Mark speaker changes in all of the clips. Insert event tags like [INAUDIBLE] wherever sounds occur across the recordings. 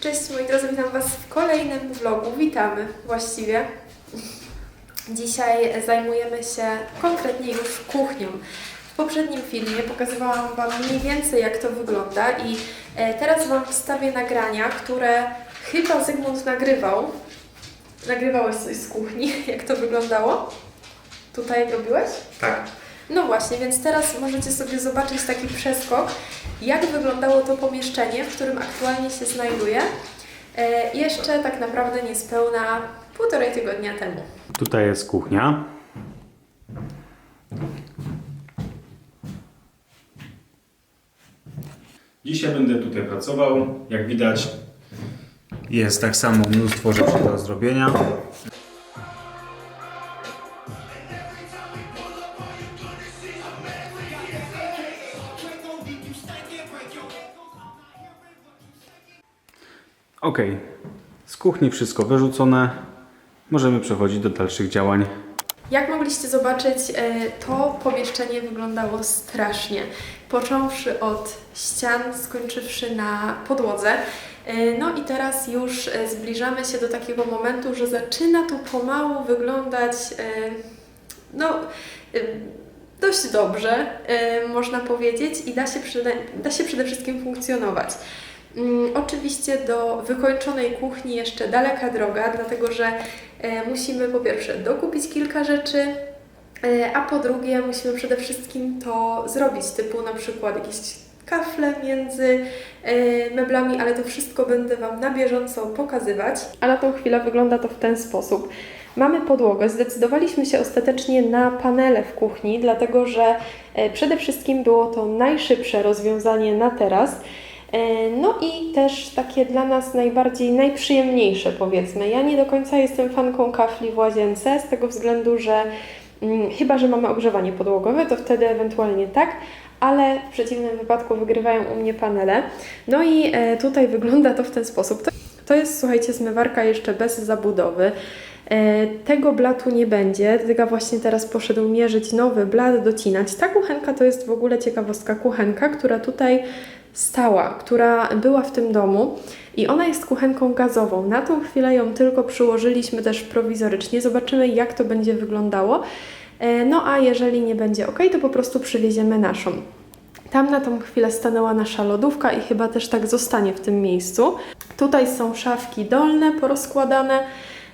Speaker 1: Cześć moi drodzy, witam Was w kolejnym vlogu. Witamy właściwie. Dzisiaj zajmujemy się konkretnie już kuchnią. W poprzednim filmie pokazywałam Wam mniej więcej jak to wygląda i e, teraz Wam wstawię nagrania, które chyba Zygmunt nagrywał. Nagrywałeś coś z kuchni, [LAUGHS] jak to wyglądało? Tutaj robiłeś?
Speaker 2: Tak.
Speaker 1: No właśnie, więc teraz możecie sobie zobaczyć taki przeskok, jak wyglądało to pomieszczenie, w którym aktualnie się znajduję. E, jeszcze tak naprawdę niespełna półtorej tygodnia temu.
Speaker 2: Tutaj jest kuchnia. Dzisiaj będę tutaj pracował. Jak widać, jest tak samo mnóstwo rzeczy do zrobienia. Ok, z kuchni wszystko wyrzucone. Możemy przechodzić do dalszych działań.
Speaker 1: Jak mogliście zobaczyć, e, to pomieszczenie wyglądało strasznie. Począwszy od ścian, skończywszy na podłodze. E, No i teraz już e, zbliżamy się do takiego momentu, że zaczyna to pomału wyglądać no, dość dobrze, można powiedzieć, i da się, da się przede wszystkim funkcjonować. Mm, Oczywiście do wykończonej kuchni jeszcze daleka droga, dlatego że e, musimy po pierwsze dokupić kilka rzeczy, e, a po drugie musimy przede wszystkim to zrobić, typu na przykład jakieś kafle między e, meblami, ale to wszystko będę Wam na bieżąco pokazywać. A na tą chwilę wygląda to w ten sposób. Mamy podłogę. Zdecydowaliśmy się ostatecznie na panele w kuchni, dlatego że przede wszystkim było to najszybsze rozwiązanie na teraz. E, No i też takie dla nas najbardziej najprzyjemniejsze powiedzmy. Ja nie do końca jestem fanką kafli w łazience z tego względu, że mm, chyba, że mamy ogrzewanie podłogowe, to wtedy ewentualnie tak, ale w przeciwnym wypadku wygrywają u mnie panele. No i e, tutaj wygląda to w ten sposób. To, to jest, słuchajcie, zmywarka jeszcze bez zabudowy. E, Tego blatu nie będzie, dlatego właśnie teraz poszedł mierzyć nowy blat, docinać. Ta kuchenka to jest w ogóle ciekawostka kuchenka, która tutaj stała, która była w tym domu i ona jest kuchenką gazową. Na tą chwilę ją tylko przyłożyliśmy też prowizorycznie. Zobaczymy, jak to będzie wyglądało. E, No a jeżeli nie będzie ok, to po prostu przywieziemy naszą. Tam na tą chwilę stanęła nasza lodówka i chyba też tak zostanie w tym miejscu. Tutaj są szafki dolne porozkładane.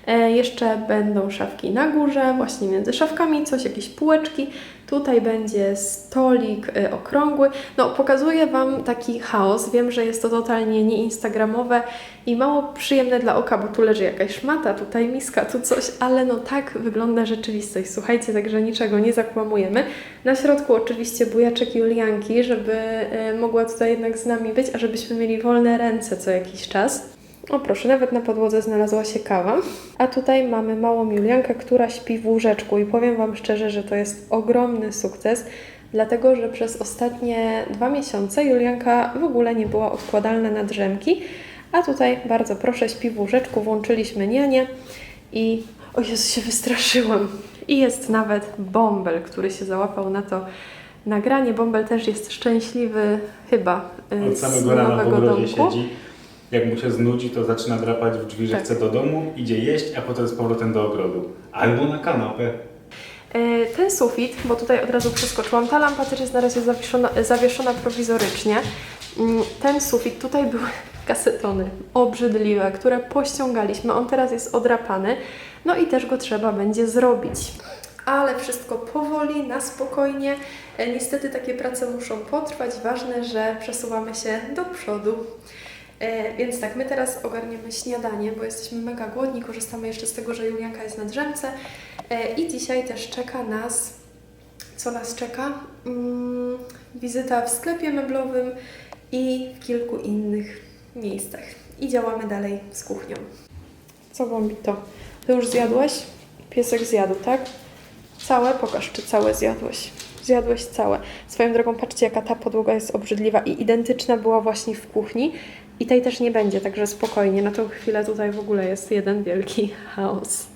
Speaker 1: E, jeszcze będą szafki na górze, właśnie między szafkami coś, jakieś półeczki. Tutaj będzie stolik e, okrągły. No, pokazuję Wam taki chaos. Wiem, że jest to totalnie nieinstagramowe i mało przyjemne dla oka, bo tu leży jakaś szmata, tutaj miska, tu coś, ale no tak wygląda rzeczywistość. Słuchajcie, także niczego nie zakłamujemy. Na środku oczywiście bujaczek Julianki, żeby e, mogła tutaj jednak z nami być, a żebyśmy mieli wolne ręce co jakiś czas. O proszę, nawet na podłodze znalazła się kawa. A tutaj mamy małą Juliankę, która śpi w łóżeczku i powiem Wam szczerze, że to jest ogromny sukces, dlatego że przez ostatnie dwa miesiące Julianka w ogóle nie była odkładalna na drzemki, a tutaj bardzo proszę śpi w łóżeczku, włączyliśmy nianię i o Jezu, się wystraszyłam. I jest nawet Bąbel, który się załapał na to nagranie. Bąbel też jest szczęśliwy chyba y,
Speaker 2: Od
Speaker 1: z
Speaker 2: samego rana w
Speaker 1: nowego domku.
Speaker 2: siedzi. Jak mu się znudzi, to zaczyna drapać w drzwi, że
Speaker 1: Tak.
Speaker 2: chce do domu, idzie jeść, a potem z powrotem do ogrodu. Albo na kanapę.
Speaker 1: E, Ten sufit, bo tutaj od razu przeskoczyłam, ta lampa też jest na razie zawieszona, zawieszona prowizorycznie. Mm, Ten sufit, tutaj były [LAUGHS] kasetony obrzydliwe, które pościągaliśmy. On teraz jest odrapany, no i też go trzeba będzie zrobić. Ale wszystko powoli, na spokojnie. E, Niestety takie prace muszą potrwać. Ważne, że przesuwamy się do przodu. E, Więc tak, my teraz ogarniemy śniadanie, bo jesteśmy mega głodni. Korzystamy jeszcze z tego, że Julianka jest na drzemce. E, I dzisiaj też czeka nas, co nas czeka? Mm, wizyta w sklepie meblowym i w kilku innych miejscach. I działamy dalej z kuchnią. Co bombi to? Ty już zjadłeś? Piesek zjadł, tak? Całe? Pokaż, czy całe zjadłeś. Zjadłeś całe. Swoją drogą, patrzcie, jaka ta podłoga jest obrzydliwa i identyczna była właśnie w kuchni. I tej też nie będzie, także spokojnie. Na tą chwilę tutaj w ogóle jest jeden wielki chaos.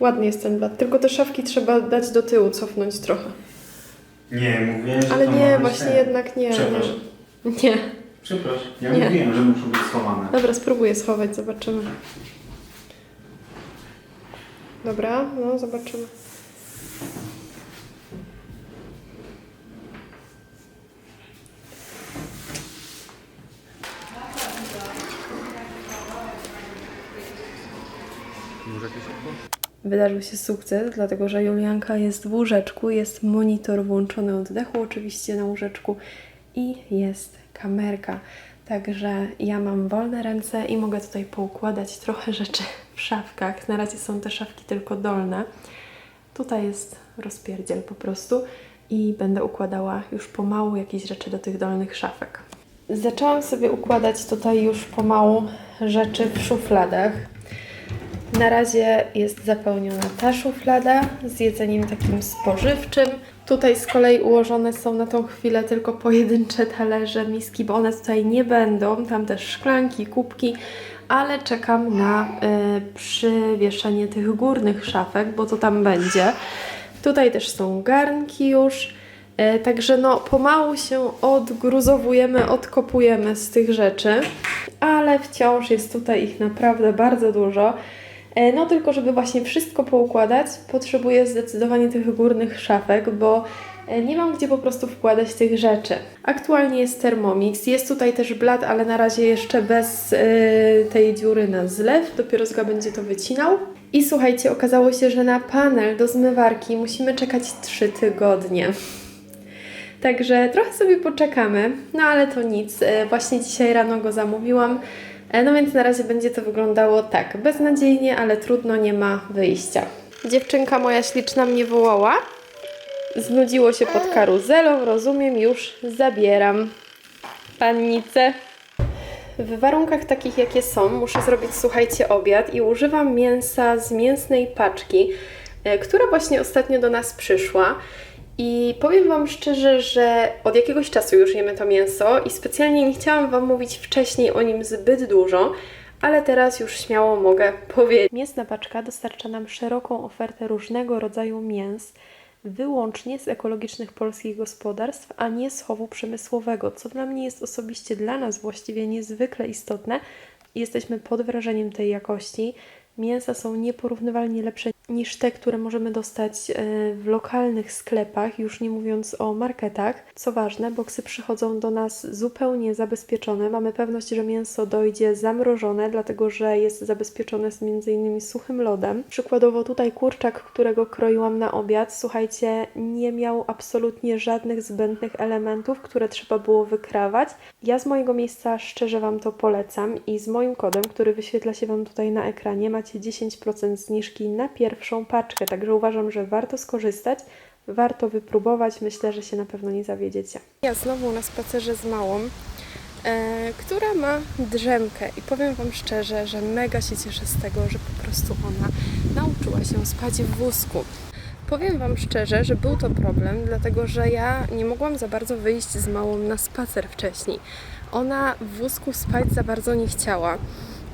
Speaker 1: Ładny jest ten blat, tylko te szafki trzeba dać do tyłu, cofnąć trochę.
Speaker 2: Nie, mówiłem, że
Speaker 1: Ale
Speaker 2: to
Speaker 1: nie,
Speaker 2: ma być
Speaker 1: właśnie
Speaker 2: ten.
Speaker 1: jednak nie.
Speaker 2: Przepraszam.
Speaker 1: Nie.
Speaker 2: Przepraszam. Ja
Speaker 1: Nie.
Speaker 2: mówiłem, że muszą być schowane.
Speaker 1: Dobra, spróbuję schować, zobaczymy. Dobra, no zobaczymy.
Speaker 2: Może jakieś oko?
Speaker 1: Wydarzył się sukces, dlatego że Julianka jest w łóżeczku, jest monitor włączony oddechu oczywiście na łóżeczku i jest kamerka. Także ja mam wolne ręce i mogę tutaj poukładać trochę rzeczy w szafkach. Na razie są te szafki tylko dolne. Tutaj jest rozpierdziel po prostu i będę układała już pomału jakieś rzeczy do tych dolnych szafek. Zaczęłam sobie układać tutaj już pomału rzeczy w szufladach. Na razie jest zapełniona ta szuflada z jedzeniem takim spożywczym. Tutaj z kolei ułożone są na tą chwilę tylko pojedyncze talerze, miski, bo one tutaj nie będą. Tam też szklanki, kubki, ale czekam na y, przywieszenie tych górnych szafek, bo to tam będzie. Tutaj też są garnki już. E, Także no, pomału się odgruzowujemy, odkopujemy z tych rzeczy, ale wciąż jest tutaj ich naprawdę bardzo dużo. E, No tylko, żeby właśnie wszystko poukładać, potrzebuję zdecydowanie tych górnych szafek, bo e, nie mam gdzie po prostu wkładać tych rzeczy. Aktualnie jest Thermomix, jest tutaj też blat, ale na razie jeszcze bez e, tej dziury na zlew, dopiero Zga będzie to wycinał. I słuchajcie, okazało się, że na panel do zmywarki musimy czekać 3 tygodnie. Także trochę sobie poczekamy, no ale to nic. Właśnie dzisiaj rano go zamówiłam. E, No więc na razie będzie to wyglądało tak, beznadziejnie, ale trudno, nie ma wyjścia. Dziewczynka moja śliczna mnie wołała. Znudziło się pod karuzelą, rozumiem, już zabieram. Pannice. W warunkach takich, jakie są, muszę zrobić, słuchajcie, obiad i używam mięsa z mięsnej paczki, e, która właśnie ostatnio do nas przyszła. I powiem Wam szczerze, że od jakiegoś czasu już jemy to mięso i specjalnie nie chciałam Wam mówić wcześniej o nim zbyt dużo, ale teraz już śmiało mogę [LAUGHS] powiedzieć. Mięsna paczka dostarcza nam szeroką ofertę różnego rodzaju mięs, wyłącznie z ekologicznych polskich gospodarstw, a nie z chowu przemysłowego, co dla mnie jest osobiście dla nas właściwie niezwykle istotne. Jesteśmy pod wrażeniem tej jakości. Mięsa są nieporównywalnie lepsze niż te, które możemy dostać e, w lokalnych sklepach, już nie mówiąc o marketach. Co ważne, boksy przychodzą do nas zupełnie zabezpieczone. Mamy pewność, że mięso dojdzie zamrożone, dlatego że jest zabezpieczone z m.in. suchym lodem. Przykładowo tutaj kurczak, którego kroiłam na obiad, słuchajcie, nie miał absolutnie żadnych zbędnych elementów, które trzeba było wykrawać. Ja z mojego miejsca szczerze Wam to polecam i z moim kodem, który wyświetla się Wam tutaj na ekranie, macie 10% zniżki na pierwszą paczkę, także uważam, że warto skorzystać, warto wypróbować, myślę, że się na pewno nie zawiedziecie. Ja znowu na spacerze z małą, e, która ma drzemkę i powiem Wam szczerze, że mega się cieszę z tego, że po prostu ona nauczyła się spać w wózku. Powiem Wam szczerze, że był to problem, dlatego że ja nie mogłam za bardzo wyjść z małą na spacer wcześniej. Ona w wózku spać za bardzo nie chciała.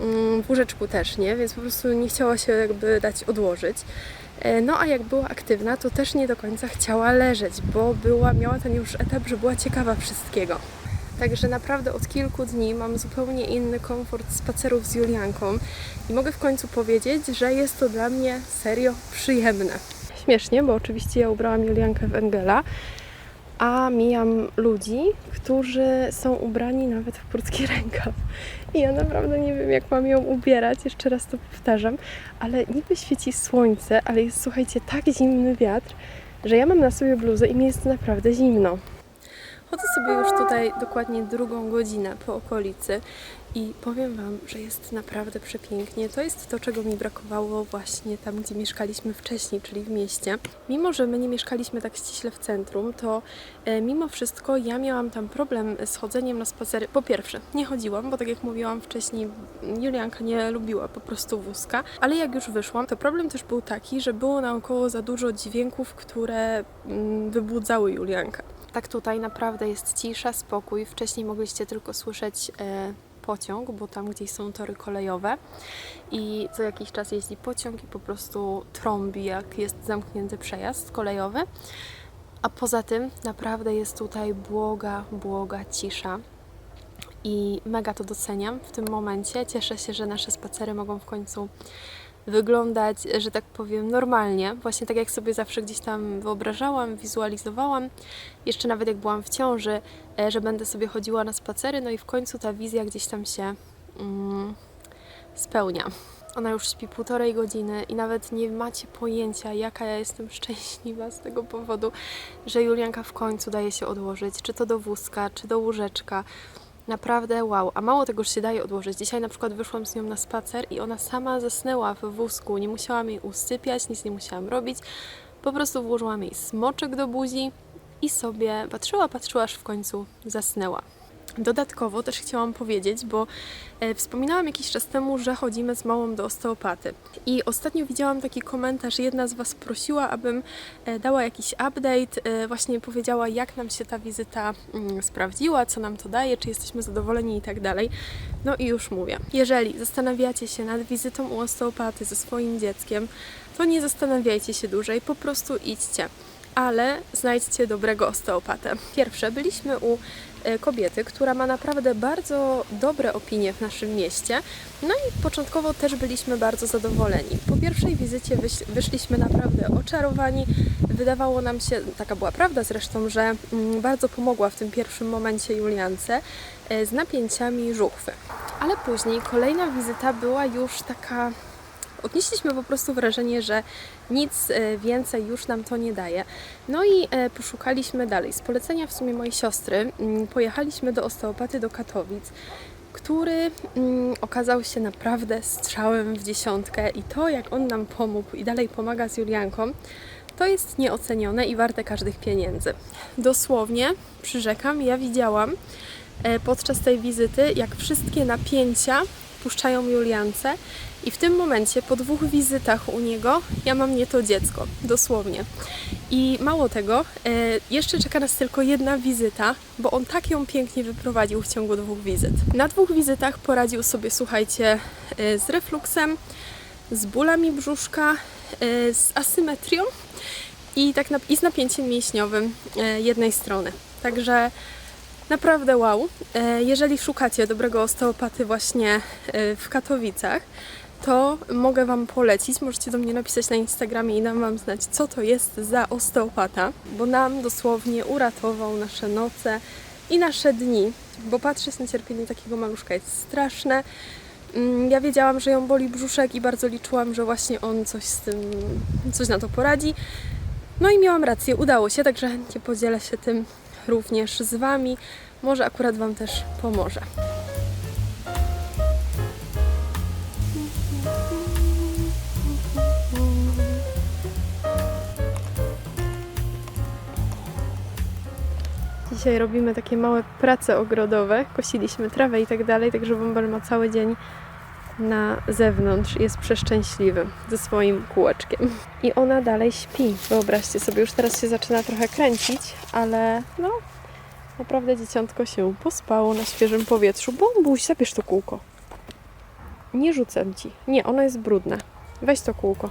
Speaker 1: Mm, W łóżeczku też nie, więc po prostu nie chciała się jakby dać odłożyć. E, No a jak była aktywna, to też nie do końca chciała leżeć, bo była, miała ten już etap, że była ciekawa wszystkiego. Także naprawdę od kilku dni mam zupełnie inny komfort spacerów z Julianką i mogę w końcu powiedzieć, że jest to dla mnie serio przyjemne. Śmiesznie, bo oczywiście ja ubrałam Juliankę w Engela, a mijam ludzi, którzy są ubrani nawet w krótki rękaw. I [LAUGHS] ja naprawdę nie wiem, jak mam ją ubierać, jeszcze raz to powtarzam, ale niby świeci słońce, ale jest, słuchajcie, tak zimny wiatr, że ja mam na sobie bluzę i mi jest naprawdę zimno. Chodzę sobie już tutaj dokładnie drugą godzinę po okolicy i powiem Wam, że jest naprawdę przepięknie. To jest to, czego mi brakowało właśnie tam, gdzie mieszkaliśmy wcześniej, czyli w mieście. Mimo, że my nie mieszkaliśmy tak ściśle w centrum, to e, mimo wszystko ja miałam tam problem z chodzeniem na spacery. Po pierwsze, nie chodziłam, bo tak jak mówiłam wcześniej, Julianka nie lubiła po prostu wózka, ale jak już wyszłam, to problem też był taki, że było naokoło za dużo dźwięków, które mm, wybudzały Juliankę. Tak tutaj naprawdę jest cisza, spokój. Wcześniej mogliście tylko słyszeć e, pociąg, bo tam gdzieś są tory kolejowe i co jakiś czas jeździ pociąg i po prostu trąbi, jak jest zamknięty przejazd kolejowy. A poza tym naprawdę jest tutaj błoga, błoga cisza. I mega to doceniam w tym momencie. Cieszę się, że nasze spacery mogą w końcu wyglądać, że tak powiem, normalnie. Właśnie tak jak sobie zawsze gdzieś tam wyobrażałam, wizualizowałam. Jeszcze nawet jak byłam w ciąży, e, że będę sobie chodziła na spacery, no i w końcu ta wizja gdzieś tam się mm, spełnia. Ona już śpi półtorej godziny i nawet nie macie pojęcia, jaka ja jestem szczęśliwa z tego powodu, że Julianka w końcu daje się odłożyć, czy to do wózka, czy do łóżeczka. Naprawdę wow, a mało tego, że się daje odłożyć. Dzisiaj na przykład wyszłam z nią na spacer i ona sama zasnęła w wózku. Nie musiałam jej usypiać, nic nie musiałam robić. Po prostu włożyłam jej smoczek do buzi i sobie patrzyła, patrzyła, aż w końcu zasnęła. Dodatkowo też chciałam powiedzieć, bo e, wspominałam jakiś czas temu, że chodzimy z małą do osteopaty. I ostatnio widziałam taki komentarz, jedna z Was prosiła, abym e, dała jakiś update, e, właśnie powiedziała, jak nam się ta wizyta mm, sprawdziła, co nam to daje, czy jesteśmy zadowoleni i tak dalej. No i już mówię. Jeżeli zastanawiacie się nad wizytą u osteopaty ze swoim dzieckiem, to nie zastanawiajcie się dłużej, po prostu idźcie. Ale znajdźcie dobrego osteopatę. Pierwsze, byliśmy u kobiety, która ma naprawdę bardzo dobre opinie w naszym mieście. No i początkowo też byliśmy bardzo zadowoleni. Po pierwszej wizycie wyszliśmy naprawdę oczarowani. Wydawało nam się, taka była prawda zresztą, że mm, bardzo pomogła w tym pierwszym momencie Juliance e, z napięciami żuchwy. Ale później kolejna wizyta była już taka odnieśliśmy po prostu wrażenie, że nic e, więcej już nam to nie daje. No i e, poszukaliśmy dalej. Z polecenia w sumie mojej siostry mm, pojechaliśmy do osteopaty do Katowic, który mm, okazał się naprawdę strzałem w dziesiątkę i to, jak on nam pomógł i dalej pomaga z Julianką, to jest nieocenione i warte każdych pieniędzy. Dosłownie, przyrzekam, ja widziałam e, podczas tej wizyty, jak wszystkie napięcia puszczają Juliance i w tym momencie, po dwóch wizytach u niego, ja mam nie to dziecko, dosłownie. I mało tego, e, jeszcze czeka nas tylko jedna wizyta, bo on tak ją pięknie wyprowadził w ciągu dwóch wizyt. Na dwóch wizytach poradził sobie, słuchajcie, e, z refluksem, z bólami brzuszka, e, z asymetrią i, tak na, i z napięciem mięśniowym jednej strony. Także naprawdę wow. E, Jeżeli szukacie dobrego osteopaty właśnie e, w Katowicach, to mogę Wam polecić. Możecie do mnie napisać na Instagramie i dam Wam znać, co to jest za osteopata, bo nam dosłownie uratował nasze noce i nasze dni, bo patrzeć na cierpienie takiego maluszka jest straszne. Mm, Ja wiedziałam, że ją boli brzuszek i bardzo liczyłam, że właśnie on coś z tym, coś na to poradzi. No i miałam rację, udało się, także chętnie podzielę się tym również z Wami. Może akurat Wam też pomoże. Dzisiaj robimy takie małe prace ogrodowe. Kosiliśmy trawę i tak dalej, także Bąbel ma cały dzień na zewnątrz. Jest przeszczęśliwy ze swoim kółeczkiem. I ona dalej śpi. Wyobraźcie sobie, już teraz się zaczyna trochę kręcić, ale no, naprawdę dzieciątko się pospało na świeżym powietrzu. Bąbuś, zabierz to kółko. Nie rzucę ci. Nie, ono jest brudne. Weź to kółko.